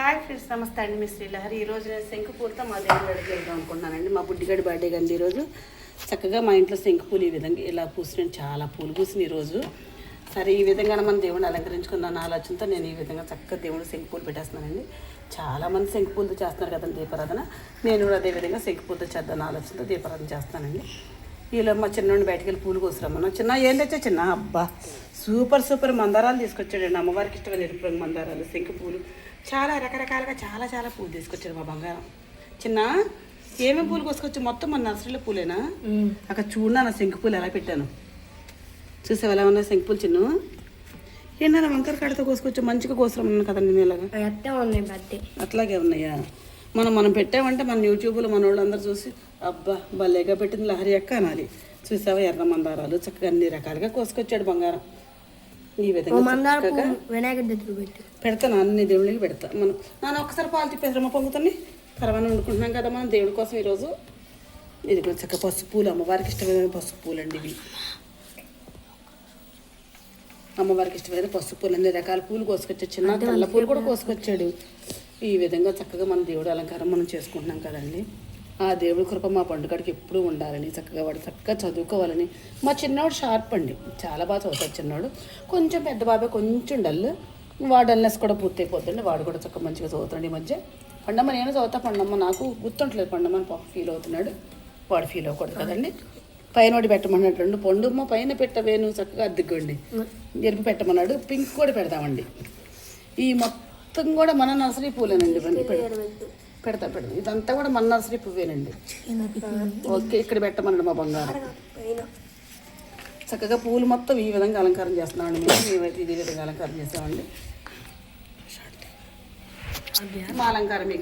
Hi friends నమస్తే అండి. మీ శ్రీలహరి ఈరోజు నేను శంకు పూలతో మా దేవుడి అడిగి వెళ్దాం అనుకుంటున్నానండి మా బుడ్డిగడి బర్త్డే కండి ఈరోజు. చక్కగా మా ఇంట్లో శంకు పూలు ఈ విధంగా ఇలా పూసినాయి చాలా పూలు పూసిన ఈరోజు. సరే ఈ విధంగా మన దేవుడిని అలంకరించుకున్న ఆలోచనతో నేను ఈ విధంగా చక్కగా దేవుడు శంకు పూలు పెట్టేస్తున్నానండి. చాలామంది శంకు పూలతో చేస్తున్నారు కదండి దీపారాధన. నేను కూడా అదే విధంగా శంకు పూలతో చేద్దాం ఆలోచనతో దీపారాధన చేస్తానండి వీళ్ళు మా చిన్నోడిని బయటికి వెళ్ళి పూలు కోసుకురమ్మన్నా చిన్న ఏం తెచ్చా చిన్న? అబ్బా సూపర్ సూపర్ మందారాలు తీసుకొచ్చాడండి. అమ్మవారికి ఇష్టమైన ఎరుపు రంగు మందారాలు శంకు పూలు. చాలా రకరకాలుగా చాలా చాలా పూలు తీసుకొచ్చాడు మా బంగారం. చిన్న ఏమేమి పూలు కోసుకొచ్చి మొత్తం మన నర్సరీలో పూలేనా? అక్కడ చూడనా నా శంకు పూలు ఎలా పెట్టాను. చూసావు ఎలా ఉన్నాయి శంకు పూలు చిన్న? ఏంటన్నా వంకర కాడతో కోసుకొచ్చి మంచిగా కోసరమన్నాను కదండి నేను ఇలాగా? అట్లాగే ఉన్నాయా? మనం మనం పెట్టామంటే మన యూట్యూబ్లో మన వాళ్ళందరూ చూసి అబ్బా భలేగా పెట్టింది లహరి అక్క అనాలి. చూసావా ఎర్ర మందారాలు చక్కగా అన్ని రకాలుగా కోసుకొచ్చాడు బంగారం. ఈ విధంగా మందార చక్కగా వినాయకుడి దగ్గర పెట్టి. పెడతాను అన్ని దేవుళ్ళకి పెడతా. మనం నాన్న ఒక్కసారి పాలు తిప్పేద్రమ్మ పొంగుతాన్ని పరవాన వండుకుంటున్నాం కదా మనం దేవుడి కోసం ఈరోజు. ఇది కూడా చక్కగా పసుపు పూలు అమ్మవారికి ఇష్టమైన పసుపు పూలు అండి ఇవి. అమ్మవారికి ఇష్టమైన పసుపు పూలు అన్ని రకాల పూలు కోసుకొచ్చాడు. చిన్న తెల్ల పూలు కూడా కోసుకొచ్చాడు. ఈ విధంగా చక్కగా మన దేవుడు అలంకారం మనం చేసుకుంటున్నాం కదండి. ఆ దేవుడి కృప మా పండుగడికి ఎప్పుడూ ఉండాలని చక్కగా వాడు చక్కగా చదువుకోవాలని. మా చిన్నవాడు షార్ప్ అండి. చాలా బాగా చదువుతాడు చిన్నవాడు కొంచెం పెద్ద బాబాయ్ కొంచెం డల్. వాడు డల్నెస్ కూడా పూర్తయిపోతుంది వాడు కూడా చక్కగా మంచిగా చదువుతాడు ఈ మధ్య. పండమ్మ నేను చదువుతా. పండమ్మ నాకు గుర్తుంటలేదు. పండమ్మ అని పాపం ఫీల్ అవుతున్నాడు. వాడు ఫీల్ అవ్వకూడదు కదండి. పైన ఒకటి పెట్టమన్నాడు. రెండు పండుమ్మ పైన పెట్టవే నువ్వు చక్కగా అద్దెకోండి. ఎరుపు పెట్టమన్నాడు. పింక్ కూడా పెడతామండి. ఈ మొత్తం కూడా మన నర్సరీ పూలేనండి ఇవన్నీ పెడతా పెడతా. ఇదంతా కూడా మన నర్సరీ పువ్వేనండి. ఓకే ఇక్కడ పెట్టమన్నాడు మా బంగారం. చక్కగా పూలు మొత్తం ఈ విధంగా అలంకారం చేస్తున్నామండి. మేము మేమైతే ఇదే విధంగా అలంకారం చేస్తామండి మా అలంకారం